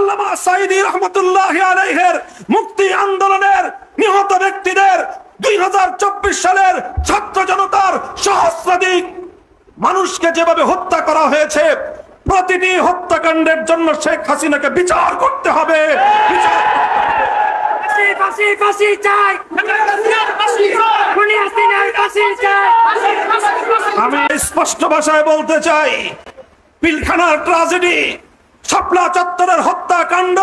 আল্লামা সাইদি রহমতুল্লাহ আলাইহের মুক্তি আন্দোলনের নিহত ব্যক্তিদের দুই সালের ছাত্র জনতার সহস্রাধিক মানুষকে যেভাবে হত্যা করা হয়েছে প্রতিটি হত্যাকাণ্ডের জন্য শেখ হাসিনাকে বিচার করতে হবে। বিচার আমি স্পষ্ট ভাষায় বলতে চাই পিলখানার ট্রাজেডি শাপলা চত্বরের হত্যাকাণ্ড।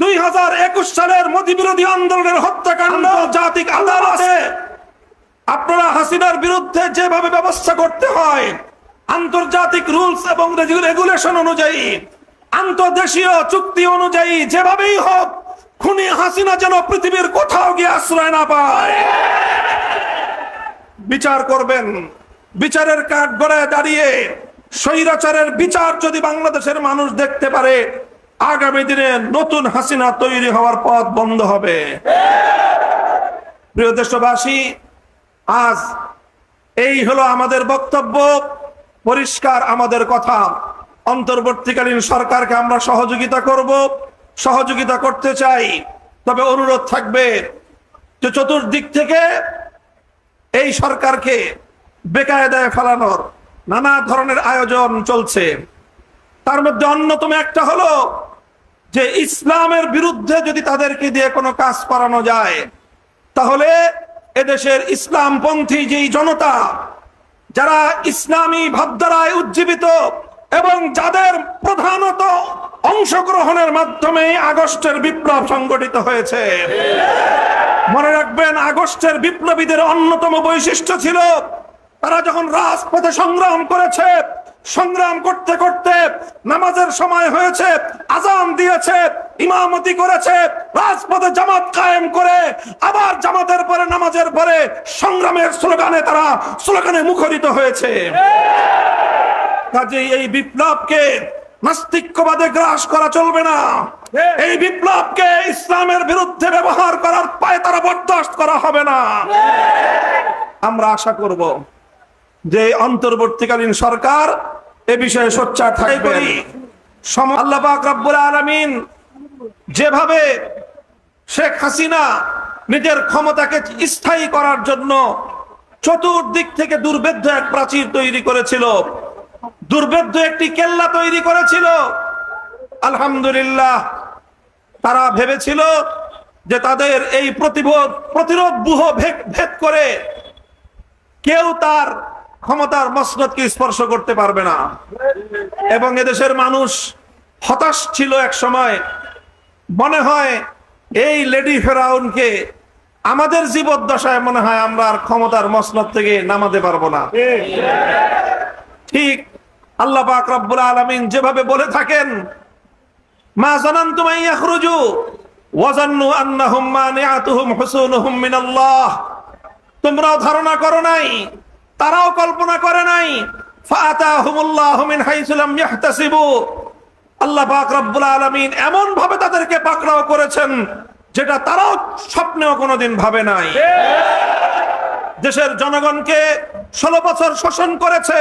দুই হাজার একুশ সালের মোদী বিরোধী আন্দোলনের হত্যাকাণ্ড জাতিক আদালতে। আপনারা হাসিনার বিরুদ্ধে যেভাবে ব্যবস্থা করতে হয়, আন্তর্জাতিক রুলস এবং রেগুলেশন অনুযায়ী, আন্তর্দেশীয় চুক্তি অনুযায়ী যেভাবেই হোক, খুনি হাসিনা যেন পৃথিবীর কোথাও গিয়ে আশ্রয় না পায়। বিচার করবেন, বিচারের কাঠ গড়ায় দাঁড়িয়ে স্বৈরাচারের বিচার যদি বাংলাদেশের মানুষ দেখতে পারে, আগামী দিনে নতুন হাসিনা তৈরি হওয়ার পথ বন্ধ হবে। প্রিয় দেশবাসী, আজ এই হলো আমাদের বক্তব্য, পরিষ্কার আমাদের কথা। অন্তর্বর্তীকালীন সরকারকে আমরা সহযোগিতা করব, সহযোগিতা করতে চাই। তবে অনুরোধ থাকবে যে চতুর্দিক থেকে এই সরকারকে বেকায়দায় ফেলানোর। নানা ধরনের আয়োজন চলছে। তার মধ্যে অন্যতম একটা হলো যে ইসলামের বিরুদ্ধে যদি তাদেরকে দিয়ে কোনো কাজ করানো যায়, তাহলে এদেশের ইসলামপন্থী যেই জনতা, যারা ইসলামী ভাবধারায় উজ্জীবিত এবং যাদের প্রধানত অংশগ্রহণের মাধ্যমে আগস্টের বিপ্লব সংগঠিত হয়েছে। মনে রাখবেন, আগস্টের বিপ্লবীদের অন্যতম বৈশিষ্ট্য ছিল তারা যখন রাজপথে সংগ্রাম করেছে, সংগ্রাম করতে করতে নামাজের সময় হয়েছে, আজান দিয়েছে, ইমামতি করেছে, রাজপথে জামাত কায়েম করে, আবার জামাতের পরে, নামাজের পরে সংগ্রামের স্লোগানে তারা, স্লোগানে মুখরিত হয়েছে। কাজে এই বিপ্লবকে নাস্তিক্যবাদে গ্রাস করা চলবে না। এই বিপ্লবকে ইসলামের বিরুদ্ধে ব্যবহার করার পায়ে তারা বরদাস্ত করা হবে না। আমরা আশা করব যে অন্তর্বর্তীকালীন সরকার এ বিষয়ে সোচ্চার থাকবে আল্লাহ পাক রব্বুল আলামিন যেভাবে শেখ হাসিনা নিজের ক্ষমতাকে স্থায়ী করার জন্য চতুর্দিক থেকে দুর্ভেদ্য এক প্রাচীর তৈরি করেছিল দুর্ভেদ্য একটি কেল্লা তৈরি করেছিল আলহামদুলিল্লাহ তারা ভেবেছিল যে তাদের এই প্রতিবোধ প্রতিরোধ বুহ ভেদ- ভেদ করে কেউ তার ক্ষমতার মসনদকে স্পর্শ করতে পারবে না। এবং এদেশের মানুষ হতাশ ছিল এক সময়। মনে হয় এই লেডি ফেরাউনকে আমাদের জীবদ্দশায় মনে হয় আমরা আর ক্ষমতার মসনদ থেকে নামাতে পারব না। ঠিক আল্লাহ পাক রব্বুল আলামিন যেভাবে বলে থাকেন, মা জানান্তুম আন ইয়াখরুজু ওয়া জান্নু আন্নাহুম মানিআতুহুম হুসুনুহুম মিনাল্লাহ। তোমরাও ধারণা করো নাই তারাও কল্পনা করে নাই মিন এমন ভাবে তাদেরকে করেছেন, যেটা তারাও স্বপ্নেও ভাবে নাই। দেশের জনগণকে ষোলো বছর শোষণ করেছে,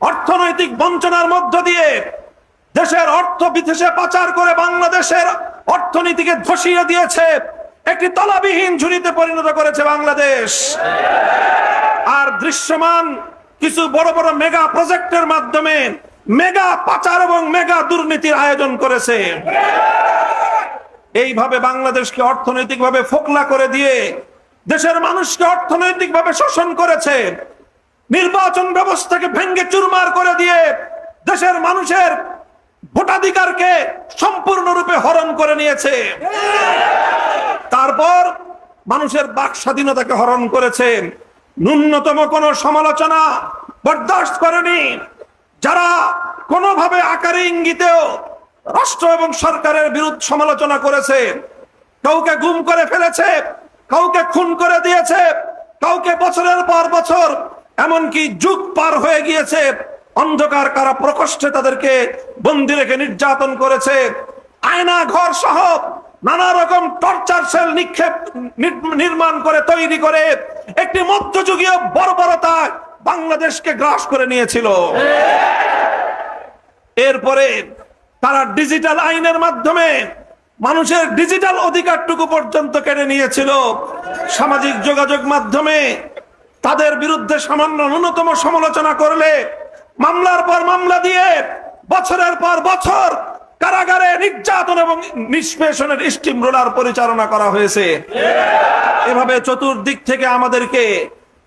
অর্থনৈতিক বঞ্চনার মধ্য দিয়ে দেশের অর্থ বিদেশে পাচার করে বাংলাদেশের অর্থনীতিকে ধসিয়ে দিয়েছে, একটি তলাবিহীন ঝুড়িতে পরিণত করেছে বাংলাদেশ। আর দৃশ্যমান কিছু বড় বড় মেগা প্রজেক্টের মাধ্যমে মেগা পাচার এবং মেগা দুর্নীতির আয়োজন করেছে। এইভাবে বাংলাদেশকে অর্থনৈতিকভাবে ফোকলা করে দিয়ে দেশের মানুষকে অর্থনৈতিকভাবে শোষণ করেছে। নির্বাচন ব্যবস্থাকে ভেঙ্গে চুরমার করে দিয়ে দেশের মানুষের ভোটাধিকারকে সম্পূর্ণরূপে হরণ করে নিয়েছে। তারপর মানুষের বাক স্বাধীনতাকে হরণ করেছে। ন্যূনতম কোনো সমালোচনা বরদাস্ত করেনি। যারা কোনোভাবে আকারে ইঙ্গিতেও রাষ্ট্র এবং সরকারের বিরুদ্ধে সমালোচনা করেছে, কাউকে গুম করে ফেলেছে, কাউকে খুন করে দিয়েছে, কাউকে বছরের পর বছর এমনকি যুগ পার হয়ে গিয়েছে, অন্ধকার কারা প্রকোষ্ঠে তাদেরকে বন্দি রেখে নির্যাতন করেছে আয়না, ঘর সহ নানা রকম টর্চার সেল নিক্ষেপ নির্মাণ করে, তৈরি করে একটি মধ্যযুগীয় বর্বরতা বাংলাদেশকে গ্রাস করে নিয়েছিল। এরপরে তারা ডিজিটাল আইনের মাধ্যমে মানুষের ডিজিটাল অধিকারটুকু পর্যন্ত কেড়ে নিয়েছিল। সামাজিক যোগাযোগ মাধ্যমে তাদের বিরুদ্ধে সামান্য ন্যূনতম সমালোচনা করলে মামলার পর মামলা দিয়ে বছরের পর বছর কারাগারে নির্যাতন এবং নিষ্পেষণের স্টিম রোলার পরিচালনা করা হয়েছে। এভাবে চতুর্দিক থেকে আমাদেরকে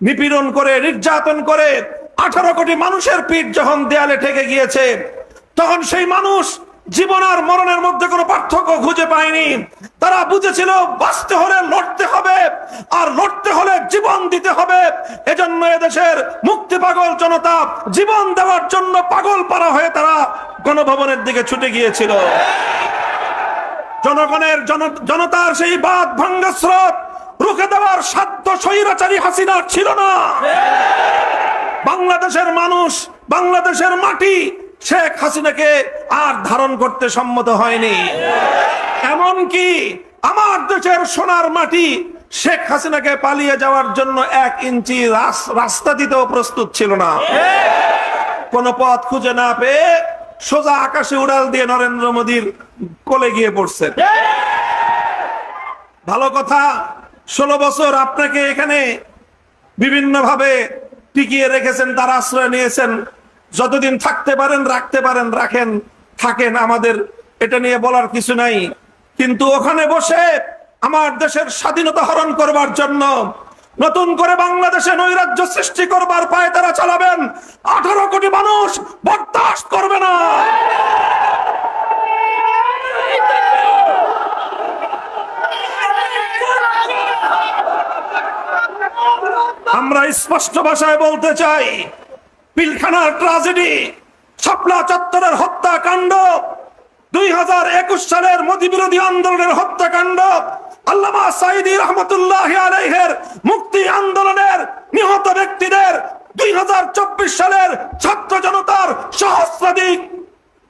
নিপীড়ন করে, নির্যাতন করে আঠারো কোটি মানুষের পিঠ যখন দেয়ালে ঠেকে গিয়েছে, তখন সেই মানুষ জীবন আর মরণের মধ্যে কোনো পার্থক্য খুঁজে পায়নি। তারা বুঝেছিল, বাঁচতে হলে লড়তে হবে আর লড়তে হলে জীবন দিতে হবে। এজন্য এদেশের মুক্তি পাগল জনতা জীবন দেওয়ার জন্য পাগল পারা হয়ে তারা গণভবনের দিকে ছুটে গিয়েছিল। জনগণের জনতার সেই বাদ ভাঙ্গা স্রোত রুখে দেওয়ার সাধ্য স্বৈরাচারী হাসিনার ছিল না। বাংলাদেশের মানুষ, বাংলাদেশের মাটি শেখ হাসিনাকে আর ধারণ করতে সম্মত হয়নি। এমনকি আমার দেশের সোনার মাটি শেখ হাসিনাকে পালিয়ে যাওয়ার জন্য এক ইঞ্চি রাস- রাস্তা দিতেও প্রস্তুত ছিল না। কোন পথ খুঁজে না পেয়ে সোজা আকাশে উড়াল দিয়ে নরেন্দ্র মোদীর কোলে গিয়ে পড়ছেন ভালো কথা, ষোলো বছর আপনাকে এখানে বিভিন্ন ভাবে টিকিয়ে রেখেছেন, তার আশ্রয় নিয়েছেন। যতদিন থাকতে পারেন, রাখতে পারেন, রাখেন, থাকেন আমাদের, এটা নিয়ে বলার কিছু নাই। কিন্তু ওখানে বসে আমার দেশের স্বাধীনতা হরণ করবার জন্য নতুন করে বাংলাদেশে নৈরাজ্য সৃষ্টি করবার পায়ে তারা চালাবেন। আঠারো কোটি মানুষ বরদাস্ত করবে না। আমরা স্পষ্ট ভাষায় বলতে চাই, পিলখানার ট্রাজেডি, শাপলা চত্বরের হত্যাকাণ্ড, দুই হাজার একুশ সালের মোদী বিরোধী আন্দোলনের হত্যাকাণ্ড আল্লামা সাইদি রহমতুল্লাহ আলাইহের মুক্তি আন্দোলনের নিহত ব্যক্তিদের দুই হাজার চব্বিশ সালের ছাত্র জনতার সহস্রাধিক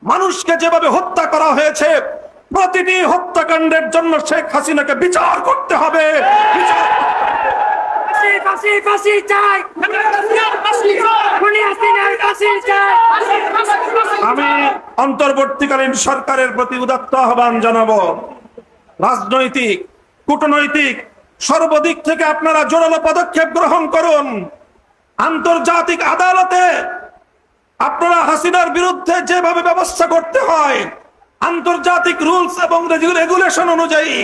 মানুষকে যেভাবে হত্যা করা হয়েছে প্রতিটি হত্যাকাণ্ডের জন্য শেখ হাসিনাকে বিচার করতে হবে। বিচার ফাঁসি ফাঁসি চাই। আমি অন্তর্বর্তীকালীন সরকারের প্রতি উদাত্ত আহ্বান জানাব। রাজনৈতিক কূটনৈতিক, সর্বদিক থেকে আপনারা জোরালো পদক্ষেপ গ্রহণ করুন। আন্তর্জাতিক আদালতে আপনারা হাসিনার বিরুদ্ধে যেভাবে ব্যবস্থা করতে হয়, আন্তর্জাতিক রুলস এবং রেগুলেশন অনুযায়ী,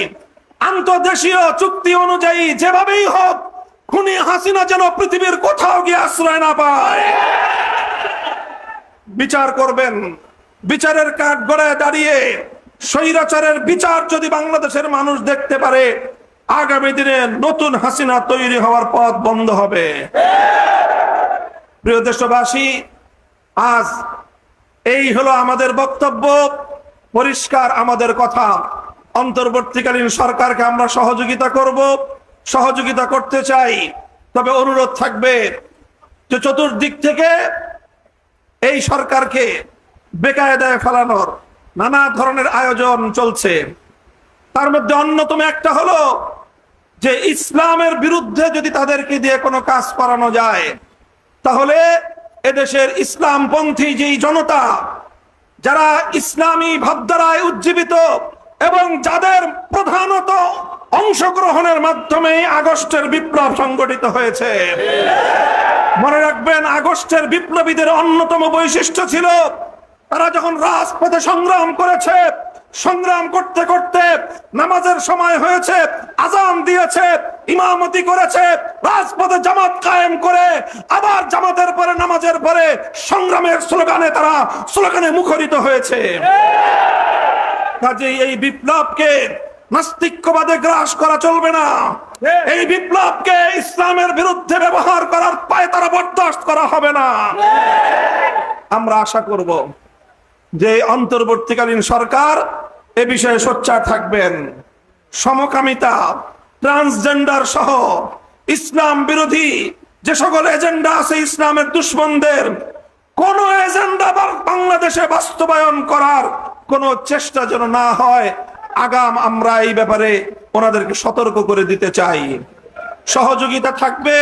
আন্তর্দেশীয় চুক্তি অনুযায়ী যেভাবেই হোক, খুনি হাসিনা যেন পৃথিবীর কোথাও গিয়ে আশ্রয় না পায়। বিচার করবেন, বিচারের কাঠ গড়ায় দাঁড়িয়ে স্বৈরাচারের বিচার যদি বাংলাদেশের মানুষ দেখতে পারে, আগামী দিনে নতুন হাসিনা তৈরি হওয়ার পথ বন্ধ হবে। প্রিয় দেশবাসী, আজ এই হলো আমাদের বক্তব্য, পরিষ্কার আমাদের কথা। অন্তর্বর্তীকালীন সরকারকে আমরা সহযোগিতা করব, সহযোগিতা করতে চাই। তবে অনুরোধ থাকবে যে চতুর্দিক থেকে এই সরকারকে বেকায়দায় ফেলানোর। নানা ধরনের আয়োজন চলছে। তার মধ্যে অন্যতম একটা হলো যে ইসলামের বিরুদ্ধে যদি তাদেরকে দিয়ে কোনো কাজ করানো যায়, তাহলে এদেশের ইসলামপন্থী যেই জনতা, যারা ইসলামী ভাবধারায় উজ্জীবিত এবং যাদের প্রধানত অংশগ্রহণের মাধ্যমে আগস্টের বিপ্লব সংগঠিত হয়েছে। মনে রাখবেন, আগস্টের বিপ্লবীদের অন্যতম বৈশিষ্ট্য ছিল তারা যখন রাজপথে সংগ্রাম করেছে, সংগ্রাম করতে করতে নামাজের সময় হয়েছে, আজান দিয়েছে, ইমামতি করেছে, রাজপথে জামাত কায়েম করে, আবার জামাতের পরে, নামাজের পরে সংগ্রামের স্লোগানে তারা, স্লোগানে মুখরিত হয়েছে। কাজে এই বিপ্লবকে নাস্তিক্যবাদে গ্রাস করা চলবে না। এই বিপ্লবকে ইসলামের বিরুদ্ধে ব্যবহার করার পায়ে তারা বরদাস্ত করা হবে না। আমরা আশা করব যে অন্তর্বর্তীকালীন সরকার এ বিষয়ে সোচ্চার থাকবেন। সমকামিতা ট্রান্সজেন্ডার সহ ইসলাম বিরোধী যে সকল এজেন্ডা আছে ইসলামের দুশ্মনদের, কোন এজেন্ডা বাংলাদেশে বাস্তবায়ন করার কোন চেষ্টা যেন না হয়, আগাম আমরা এই ব্যাপারে ওনাদেরকে সতর্ক করে দিতে চাই। সহযোগিতা থাকবে